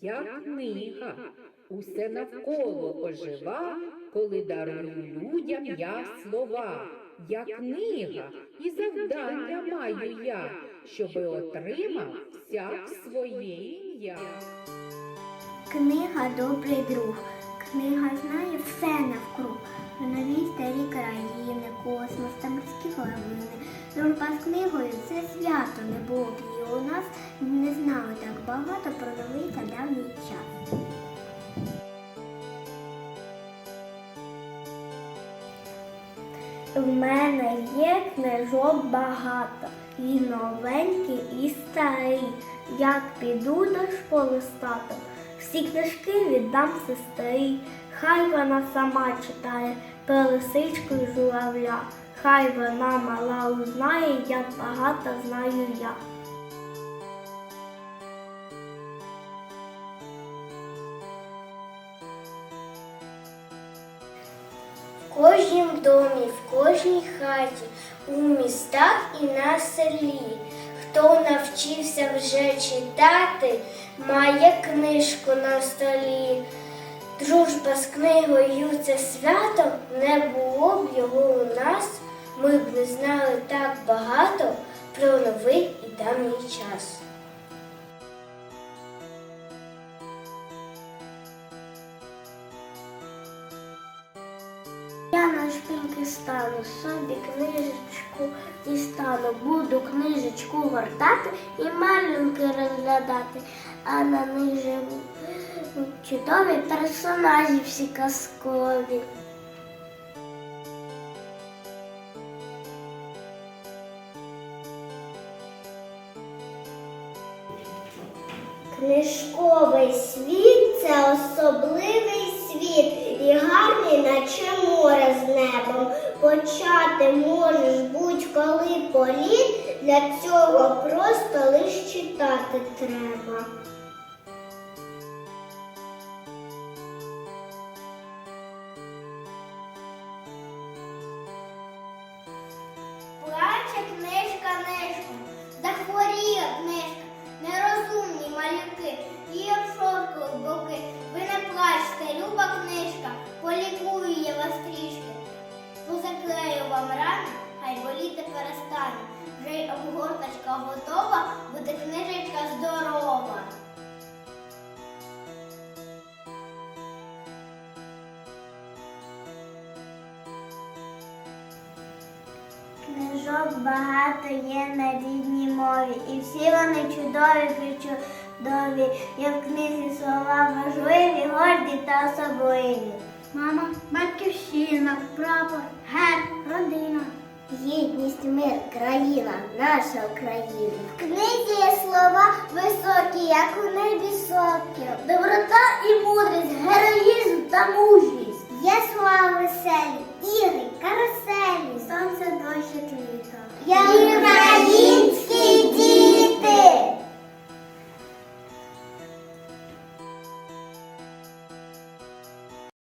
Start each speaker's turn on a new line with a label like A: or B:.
A: як книга, усе навколо ожива, коли дарую людям я слова. Я книга і завдання маю я, щоби отримав всяк своє ім'я.
B: Книга добрий друг. Книга знає все навкруг. Нові старі країни, космос та морські глибини. Дружба з книгою це свято не було б її у нас. Не знали так багато про новий та давній час. В мене є книжок багато, і новенький, і старий. Як піду до школи з татом, всі книжки віддам сестрі. Хай вона сама читає про лисичку і журавля. Хай вона мала узнає, як багато знаю я. В кожнім домі, в кожній хаті, у містах і на селі. Хто навчився вже читати, має книжку на столі. Дружба з книгою це свято, не було б його у нас. Ми б не знали так багато про новий і давній час. Я на шпиньки стану, собі книжечку дістану, буду книжечку гортати і малюнки розглядати, а на них живуть чудові персонажі всі казкові. Книжковий світ це особливий світ і гарний, наче море з небом. Почати можеш будь-коли політ, для цього просто лиш читати треба. Перестане. Вже й обгорточка готова, буде книжечка здорова. Книжок багато є на рідній мові, і всі вони чудові причудові. Є в книзі слова важливі, горді та особливі. Мама, батьківщина, прапор, герб, родина. Єдність, мир, країна, наша Україна. В книзі є слова високі, як у небі. Доброта і мудрість, героїзм та мужність. Є слава